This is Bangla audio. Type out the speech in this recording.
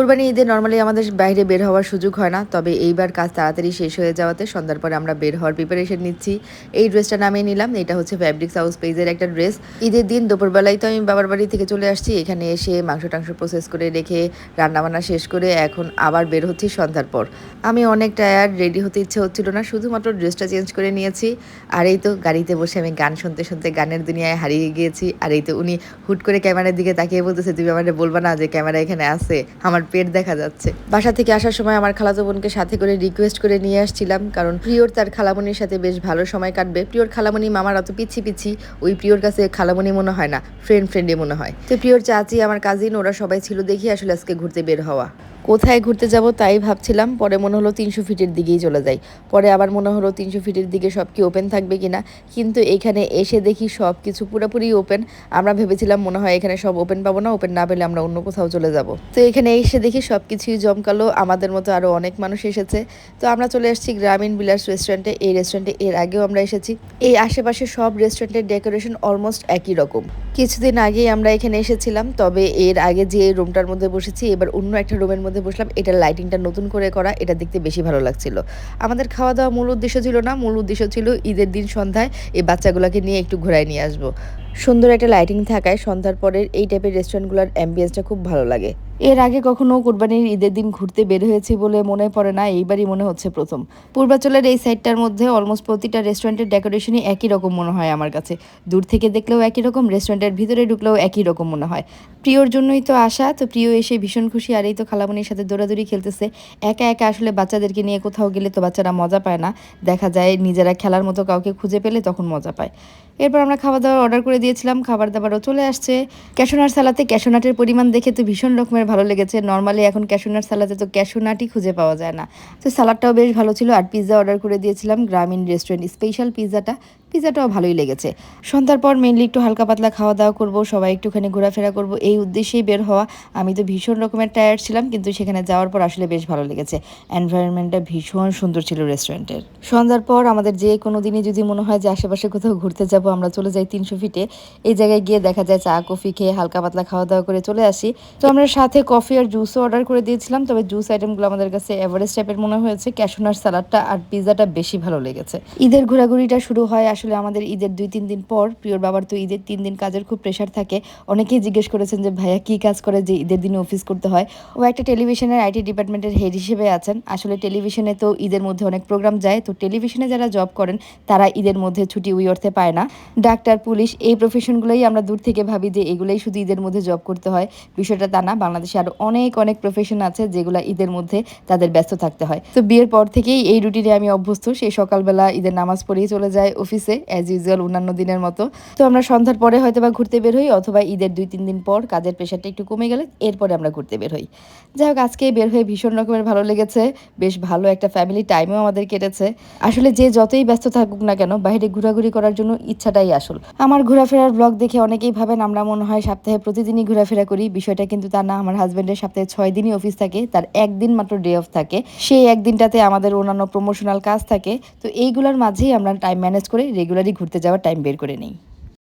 কোরবানি ঈদে নর্মালি আমাদের বাইরে বের হওয়ার সুযোগ হয় না, তবে এইবার কাজ তাড়াতাড়ি শেষ হয়ে যাওয়াতে সন্ধ্যার পরে আমরা বের হওয়ার প্রিপারেশন নিচ্ছি। এই ড্রেসটা নামিয়ে নিলাম, এটা হচ্ছে ফ্যাব্রিক্স হাউস পেজের একটা ড্রেস ঈদের দিন দুপুরবেলায় তো আমি বাবার বাড়ি থেকে চলে আসছি, এখানে এসে মাংস টাংস প্রসেস করে রেখে রান্নাবান্না শেষ করে এখন আবার বের হচ্ছি সন্ধ্যার পর। আমি অনেক টায়ার্ড রেডি হতে ইচ্ছে হচ্ছিল না, শুধুমাত্র ড্রেসটা চেঞ্জ করে নিয়েছি। আর এই তো গাড়িতে বসে আমি গান শুনতে শুনতে গানের দুনিয়ায় হারিয়ে গিয়েছি, আর এই তো উনি হুট করে ক্যামেরার দিকে তাকিয়ে বলতেছে, তুমি আমাদের বলবা না যে ক্যামেরা এখানে আছে? আমার পেট দেখা যাচ্ছে। বাসা থেকে আসার সময় আমার খালাতো বোনকে সাথে করে রিকোয়েস্ট করে নিয়ে আসছিলাম, কারণ প্রিয়র তার খালামনির সাথে বেশ ভালো সময় কাটবে। প্রিয়র খালামনি মামার অত পিছি পিছি ওই প্রিয়র কাছে খালামনি মনে হয় না ফ্রেন্ড ফ্রেন্ডে মনে হয়। তো প্রিয়র চাচি, আমার কাজিন ওরা সবাই ছিল দেখি আসলে আজকে ঘুরতে বের হওয়া। কোথায় ঘুরতে যাব তাই ভাবছিলাম, পরে মনে হলো তিনশো ফিটের দিকেই চলে যাই। পরে আবার মনে হলো তিনশো ফিটের দিকে সব কি ওপেন থাকবে কিনা, কিন্তু এখানে এসে দেখি সব কিছু পুরোপুরি ওপেন আমরা ভেবেছিলাম মনে হয় এখানে সব ওপেন পাবো না ওপেন না পেলে আমরা অন্য কোথাও চলে যাব। তো এখানে এসে দেখি সব কিছুই জমকালো, আমাদের মতো আরও অনেক মানুষ এসেছে। তো আমরা চলে আসছি গ্রামীণ বিলাস রেস্টুরেন্টে এই রেস্টুরেন্টে এর আগেও আমরা এসেছি। এই আশেপাশে সব রেস্টুরেন্টের ডেকোরেশন অলমোস্ট একই রকম। কিছুদিন আগেই আমরা এখানে এসেছিলাম, তবে এর আগে যে রুমটার মধ্যে বসেছি, এবার অন্য একটা রুমের মধ্যে বসলাম, এটার লাইটিংটা নতুন করে করা, এটা দেখতে বেশি ভালো লাগছিল। আমাদের খাওয়া দাওয়া মূল উদ্দেশ্য ছিল না, মূল উদ্দেশ্য ছিল ঈদের দিন সন্ধ্যায় এই বাচ্চাগুলোকে নিয়ে একটু ঘোরায় নিয়ে আসব। সুন্দর একটা লাইটিং থাকায় সন্ধ্যার পরের এই টাইপের রেস্টুরেন্টগুলোর অ্যাম্বিয়েন্সটা খুব ভালো লাগে। এর আগে কখনো কোরবানির ঈদের দিন ঘুরতে বের হয়েছি বলে মনে পড়ে না, এইবারই মনে হচ্ছে প্রথম। পূর্বাচলের এই সাইডটার মধ্যে অলমোস্ট প্রতিটা রেস্টুরেন্টের ডেকোরেশনই একই রকম মনে হয় আমার কাছে। দূর থেকে দেখলেও একই রকম রেস্টুরেন্টের ভিতরে ঢুকলেও একই রকম মনে হয়। প্রিয়র জন্যই তো আসা তো প্রিয় এসে ভীষণ খুশি, আর এই তো খালামনির সাথে দৌড়াদৌড়ি খেলতেছে। একা একা আসলে বাচ্চাদেরকে নিয়ে কোথাও গেলে তো বাচ্চারা মজা পায় না। দেখা যায় নিজেরা খেলার মতো কাউকে খুঁজে পেলে তখন মজা পায়। এরপর আমরা খাবার দাবার অর্ডার করে দিয়েছিলাম খাবার দাবারও চলে আসছে। ক্যাশোনার সালাতে ক্যাশোনাটের পরিমাণ দেখে তো ভীষণ রকমের ভালো লেগেছে। নর্মালি এখন ক্যাশোনার সালাতে তো ক্যাশোনাটই খুঁজে পাওয়া যায় না। তো সালাডটাও বেশ ভালো ছিল আর পিৎজা অর্ডার করে দিয়েছিলাম গ্রামীণ রেস্টুরেন্ট স্পেশাল পিৎজাটা পিৎজাটাও ভালোই লেগেছে। সন্ধ্যার পর মেনলি একটু হালকা পাতলা খাওয়া দাওয়া করব, সবাই একটুখানি ঘোরাফেরা করব, এই উদ্দেশ্যেই বের হওয়া। আমি তো ভীষণ রকমের টায়ার্ড ছিলাম, কিন্তু সেখানে যাওয়ার পর আসলে বেশ ভালো লেগেছে। এনভায়রনমেন্টটা ভীষণ সুন্দর ছিল রেস্টুরেন্টের সন্ধ্যার পর আমাদের যে কোনো দিনই যদি মনে হয় যে আশেপাশে কোথাও ঘুরতে যাব, আমরা চলে যাই তিনশো ফিটে এই জায়গায় গিয়ে দেখা যায় চা, কফি খেয়ে হালকা পাতলা খাওয়া দাওয়া করে চলে আসি। তো আমরা সাথে কফি আর জুসও অর্ডার করে দিয়েছিলাম, তবে জুস আইটেমগুলো আমাদের কাছে এভারেস্ট টাইপের মনে হয়েছে। ক্যাশোনার সালাডটা আর পিৎজাটা বেশি ভালো লেগেছে। ঈদের ঘোরাঘুরিটা শুরু হয় আসলে আমাদের ঈদের দুই, তিন দিন পর, প্রিয়র বাবার তো ঈদের তিন দিন কাজের খুব প্রেশার থাকে। অনেকেই জিজ্ঞেস করেছেন যে, ভাইয়া, কি কাজ করে যে ঈদের দিনে অফিস করতে হয়? ও একটা টেলিভিশনের আইটি ডিপার্টমেন্টের হেড হিসেবে আছেন। আসলে টেলিভিশনে তো ঈদের মধ্যে অনেক প্রোগ্রাম যায়। তো টেলিভিশনে যারা জব করেন, তারা ঈদের মধ্যে ছুটি উই অর্থে পায় না। ডাক্তার, পুলিশ, এই প্রফেশনগুলোই আমরা দূর থেকে ভাবি যে, এগুলোই শুধু ঈদের মধ্যে জব করতে হয়। বিষয়টা তা না, বাংলাদেশে আরও অনেক অনেক প্রফেশন আছে যেগুলো ঈদের মধ্যে তাদের ব্যস্ত থাকতে হয়। তো বিয়ের পর থেকেই এই রুটিনে আমি অভ্যস্ত। সেই সকালবেলা ঈদের নামাজ পড়েই চলে যায় অফিসে অ্যাজ ইউজুয়াল অন্যান্য দিনের মতো। তো আমরা সন্ধ্যার পরে হয়তো বা ঘুরতে বের হই অথবা ঈদের দুই তিন দিন পর কাজের প্রেশারটা একটু কমে গেলে এরপরে আমরা ঘুরতে বের হই। যাই হোক, আজকে বের হয়ে ভীষণ রকমের ভালো লেগেছে, বেশ ভালো একটা ফ্যামিলি টাইমও আমাদের কেটেছে। আসলে যে যতই ব্যস্ত থাকুক না কেন, বাইরে ঘোরাঘুরি করার জন্য ইচ্ছাটাই আসল। আমার ঘোরাফেরার ব্লগ দেখে অনেকেই ভাবেন আমরা মনে হয় সপ্তাহে প্রতিদিনই ঘোরাফেরা করি, বিষয়টা কিন্তু তা না। আমার হাজব্যান্ডের সপ্তাহে ছয় দিনই অফিস থাকে, তার একদিন মাত্র ডে অফ থাকে। সেই একদিনটাতে আমাদের অন্যান্য প্রমোশনাল কাজ থাকে। তো এইগুলোর মাঝেই আমরা টাইম ম্যানেজ করে রেগুলারই ঘুরতে যাওয়ার টাইম বের করে নিই।